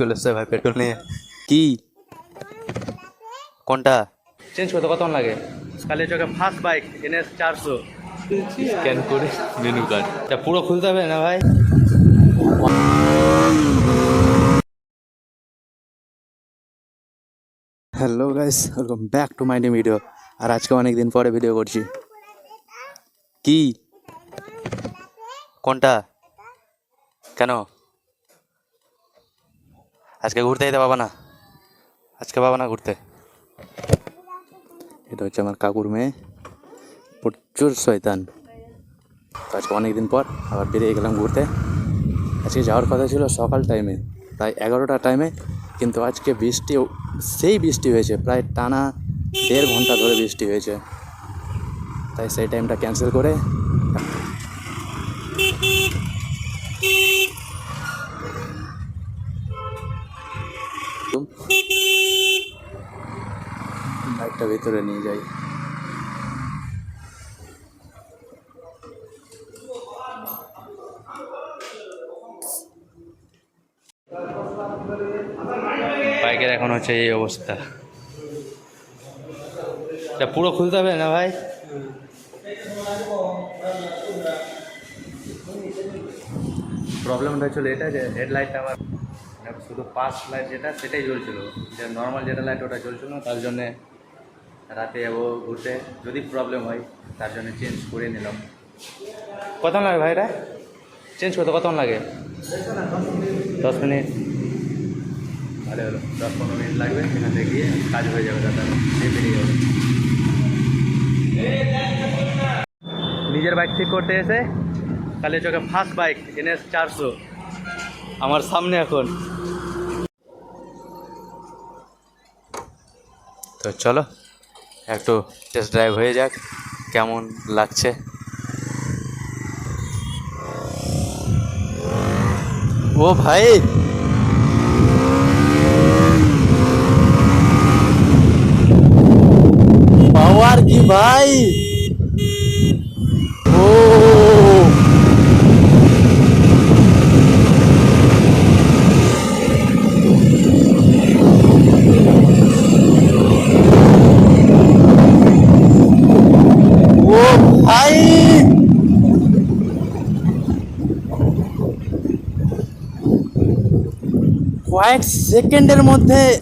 চলে এসছে ভাই পেট্রোল নিয়ে। কি? কোনটা? চেঞ্জ করতে কতক্ষণ লাগে? কালে চোখে ফার্স্ট বাইক এনএস চারশো। স্ক্যান করে মেনু কার্ড পুরো খুলতে হবে না ভাই? Hello guys welcome back to my new video আর আজকে অনেক দিন পরে ভিডিও করছি। কি? কোনটা? কেন? আজকে ঘুরতে যেতে পাবা না? আজকে পাবা না ঘুরতে? এটা হচ্ছে আমার কাকুর মেয়ে। প্রচুর শয়তান। আজকে অনেক দিন পর আবার বেরিয়ে গেলাম ঘুরতে। আজকে যাওয়ার কথা ছিল সকাল টাইমে প্রায় এগারোটা টাইমে কিন্তু আজকে বৃষ্টি সেই বৃষ্টি হয়েছে, প্রায় টানা দেড় ঘণ্টা ধরে বৃষ্টি হয়েছে। তাই সেই টাইমটা ক্যান্সেল করে ভেতরে নিয়ে যাই। বাইকের এখন হচ্ছে এই অবস্থা। তা পুরো খুলতে হবে না ভাই? প্রবলেমটা হচ্ছিল এটা যে হেডলাইটটা আমার, শুধু পাস লাইট যেটা, সেটাই জ্বলছিল। যে নর্মাল যেটা লাইট ওটা জ্বলছিল না, তার জন্যে রাতে যাব ঘুরতে। যদি প্রবলেম হয় তার জন্য চেঞ্জ করে নিলাম। কতক্ষণ লাগে ভাইরা? চেঞ্জ করতে কতক্ষণ লাগে? দশ মিনিট। ভালো হলো দশ পনেরো মিনিট লাগবে থেকে গিয়ে কাজ হয়ে যাবে দাদা। বেরিয়ে যাবে। নিজের বাইক ঠিক করতে এসে কালে চোখে ফার্স্ট বাইক এনএস চারশো। আমার সামনে এখন। তো চলো। একটু টেস্ট ড্রাইভ হয়ে যাক কেমন লাগছে? ও ভাই! পাওয়ার কি ভাই? কয়েক সেকেন্ডের মধ্যে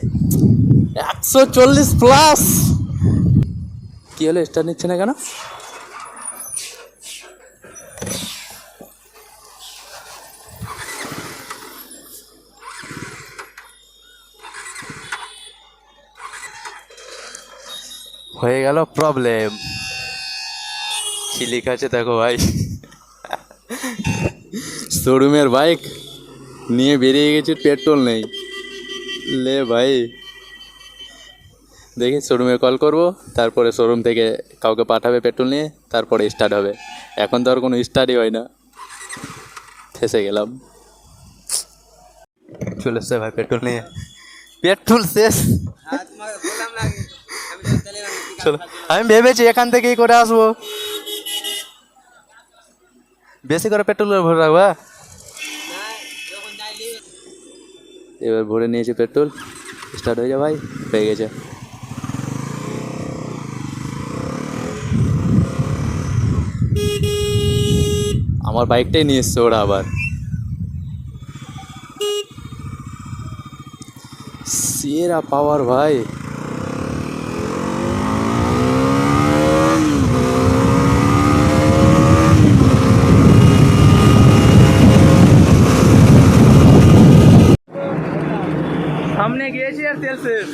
একশো চল্লিশ প্লাস কি হলো স্টার নিচ্ছে না কেন? হয়ে গেল প্রবলেম কি লেখা আছে দেখো ভাই। শোরুমের বাইক নিয়ে বেরিয়ে গেছে, পেট্রোল নেই। লে ভাই। দেখি শোরুমে কল করব, তারপরে শোরুম থেকে কাউকে পাঠাবে পেট্রোল নিয়ে, তারপরে স্টার্ট হবে। এখন তো আর কোনো স্টার্টই হয় না। ফেসে গেলাম। চলে এসছে ভাই পেট্রোল নিয়ে। পেট্রোল শেষ। চলো, আমি ভেবেছি এখান থেকেই করে আসব। বেশি করে পেট্রোল ভরে রাখবা এবার ভরে নিয়েছি পেট্রোল। স্টার্ট হয়ে যা ভাই, পেয়ে গেছে। আমার বাইকটাই নিয়ে এসছে ওরা আবার। সেরা পাওয়ার ভাই সামনে গিয়েছি আর তেল শেষ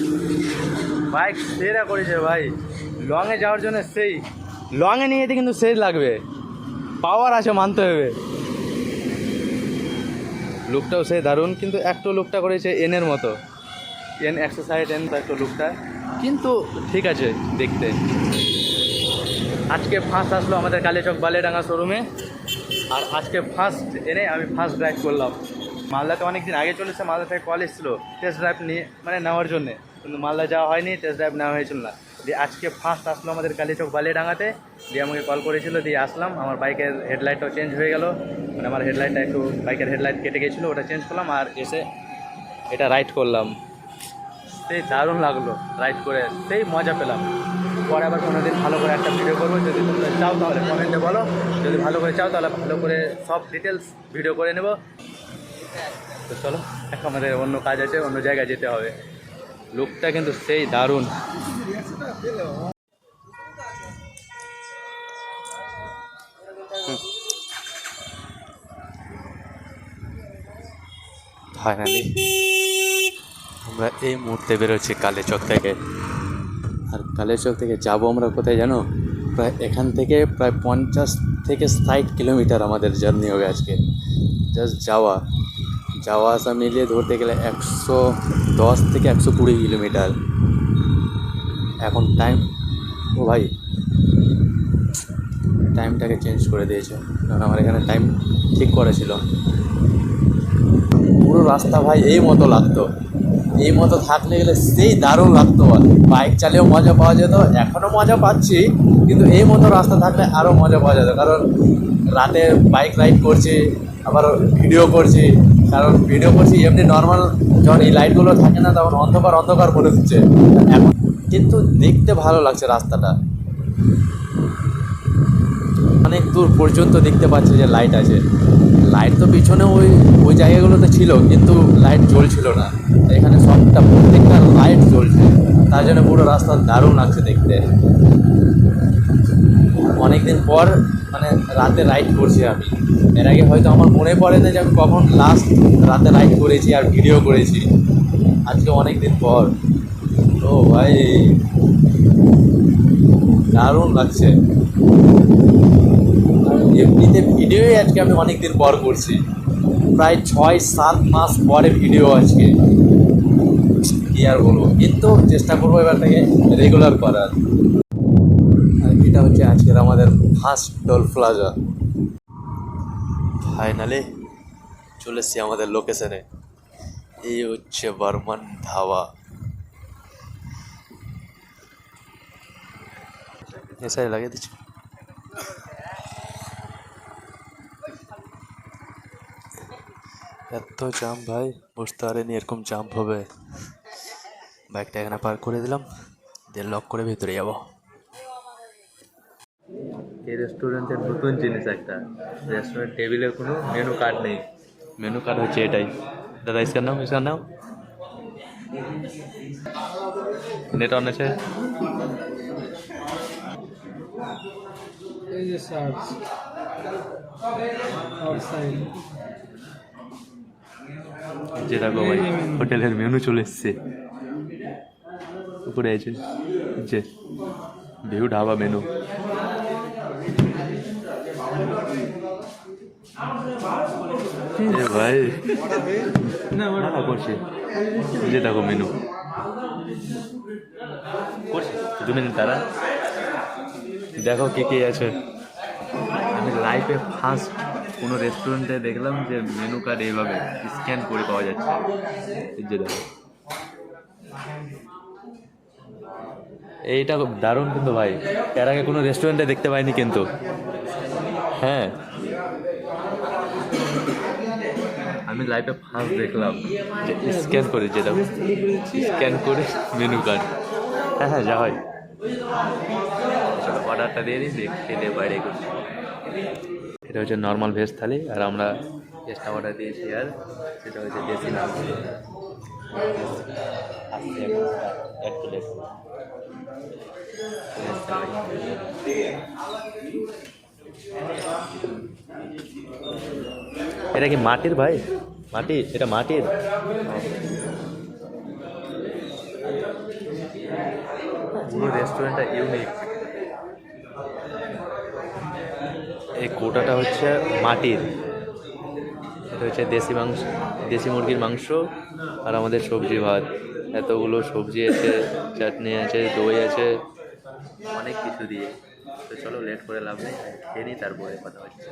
বাইক সেরা করেছে ভাই। লংয়ে যাওয়ার জন্য সেই, লংয়ে নিয়ে যেতে কিন্তু সেই লাগবে। পাওয়ার আছে, মানতে হবে। লুকটাও সেই দারুণ, কিন্তু একটু লুকটা করেছে এনের মতো। এন একশো ষাট, এন তো একটু লুকটা। কিন্তু ঠিক আছে, দেখতে। আজকে ফার্স্ট আসলো আমাদের কালীচক বালেডাঙ্গা শোরুমে আর আজকে ফার্স্ট এনে আমি ফার্স্ট ড্রাইভ করলাম। মালদাতে অনেক দিন আগে চলেছে, মালদা থেকে কল এসেছিল টেস্ট ড্রাইভ নিয়ে মানে নেওয়ার জন্যে। কিন্তু মালদা যাওয়া হয়নি টেস্ট ড্রাইভ নেওয়া হয়েছিল না। দিয়ে আজকে ফার্স্ট আসলো আমাদের কালীচক বালিয়াডাঙ্গাতে দিয়ে আমাকে কল করেছিল, দিয়ে আসলাম। আমার বাইকের হেডলাইটটাও চেঞ্জ হয়ে গেল। মানে আমার হেডলাইটটা একটু বাইকের হেডলাইট কেটে গেছিল, ওটা চেঞ্জ করলাম আর এসে এটা রাইড করলাম। সেই দারুণ লাগল রাইড করে, সেই মজা পেলাম। পরে আবার কোনো দিন ভালো করে একটা ভিডিও করব। যদি তোমরা চাও তাহলে কমেন্টে বলো। যদি ভালো করে চাও তাহলে ভালো করে সব ডিটেলস ভিডিও করে নেব। তো চলো, এখন আমাদের অন্য কাজ আছে, অন্য জায়গায় যেতে হবে। লুকটা কিন্তু সেই দারুণ। ফাইনালি আমরা এই মুহূর্তে বেরোচ্ছি কালেচক থেকে। আর কালেচক থেকে যাব আমরা কোথায় জানো? প্রায় এখান থেকে প্রায় পঞ্চাশ থেকে ষাট কিলোমিটার আমাদের জার্নি হবে আজকে। জাস্ট যাওয়া। যাওয়া আসা মিলিয়ে ধরতে গেলে একশো দশ থেকে একশো কুড়ি কিলোমিটার। এখন টাইম ও ভাই টাইমটাকে চেঞ্জ করে দিয়েছে। কারণ আমার এখানে টাইম ঠিক করা ছিল। পুরো রাস্তা ভাই এই মতো লাগতো। এই মতো থাকলে গেলে সেই দারুণ লাগতো বাইক চালিয়েও মজা পাওয়া যেত এখনও মজা পাচ্ছি, কিন্তু এই মতো রাস্তা থাকলে আরও মজা পাওয়া যেত। কারণ রাতে বাইক রাইড করছি, আবার ভিডিও করছি কারণ ভিডিও করছি, এমনি নর্মাল যখন এই লাইটগুলো থাকে না, তখন অন্ধকার অন্ধকার মনে হচ্ছে এখন কিন্তু দেখতে ভালো লাগছে রাস্তাটা। অনেক দূর পর্যন্ত দেখতে পাচ্ছি যে লাইট আছে। লাইট তো পিছনে ওই ওই জায়গাগুলোতে ছিল, কিন্তু লাইট জ্বলছিল না। এখানে সবটা প্রত্যেকটা লাইট জ্বলছে। তার জন্য পুরো রাস্তা দারুণ লাগছে দেখতে। অনেকদিন পর মানে রাতে রাইড করছি আমি। এর আগে হয়তো আমার মনে পড়ে না যে আমি কখন লাস্ট রাতে রাইড করেছি আর ভিডিও করেছি। আজকে অনেক দিন পর। ও ভাই। দারুণ লাগছে। এমনিতে ভিডিওই আজকে আমি অনেক দিন পর করছি। প্রায় ছয় সাত মাস পরে ভিডিও আজকে। কি আর বলব? কিন্তু চেষ্টা করব এবার থেকে রেগুলার করার। আজকের আমাদের ফার্স্ট টোল প্লাজা ফাইনালি চলে এসছি আমাদের লোকেশনে এই হচ্ছে বর্মন ধাবা। এসাই লাগিয়ে দিচ্ছি। এত জাম ভাই, বুঝতে পারিনি এরকম জাম হবে। বাইকটা এখানে পার্ক করে দিলাম দিয়ে লক করে ভিতরে যাব। এই রেস্টুরেন্টের নতুন জিনিস একটা। রেস্টুরেন্ট টেবিলে কোনো মেনু কার্ড নেই। মেনু কার্ড হচ্ছে এটাই। দাদা ইসকার নাম ইসকার নাম? নেট অন আছে? এই যে সার্চ আউটসাইড যে দেখো ভাই হোটেলের মেনু চলে এসছে। উপরে আছে যে ভিউ ঢাবা মেনু ভাই। করছি। যে দেখো মেনু। দু মিনিট তারা দেখো কি কি আছে। আমি লাইফে ফার্স্ট কোনো রেস্টুরেন্টে দেখলাম যে মেনু কার্ড এইভাবে স্ক্যান করে পাওয়া যাচ্ছে। যে দেখো। এইটা দারুণ কিন্তু ভাই। এর আগে কোনো রেস্টুরেন্টে দেখতে পাইনি কিন্তু। হ্যাঁ। আমি লাইফে ফার্স্ট দেখলাম যে স্ক্যান করে যেটা স্ক্যান করে মেনু কার্ড হ্যাঁ হ্যাঁ যা হয়। চলো অর্ডারটা দিয়ে দিই খেলে বাইরে করছি এটা হচ্ছে নর্মাল ভেজ থালি আর আমরা ভেজটা অর্ডার দিয়েছি আর সেটা হচ্ছে দেশি নাম এক প্লেট এটা কি মাটির ভাই? মাটি এটা মাটির। পুরো রেস্টুরেন্টটা ইউনিক এই কোটাটা হচ্ছে মাটির। এটা হচ্ছে দেশি মাংস দেশি মুরগির মাংস আর আমাদের সবজি ভাত। এতগুলো সবজি আছে চাটনি আছে দই আছে। অনেক কিছু দিয়ে। তো চলো লেট করে লাভ নেই খেয়ে নিই তারপরে কথা হচ্ছে।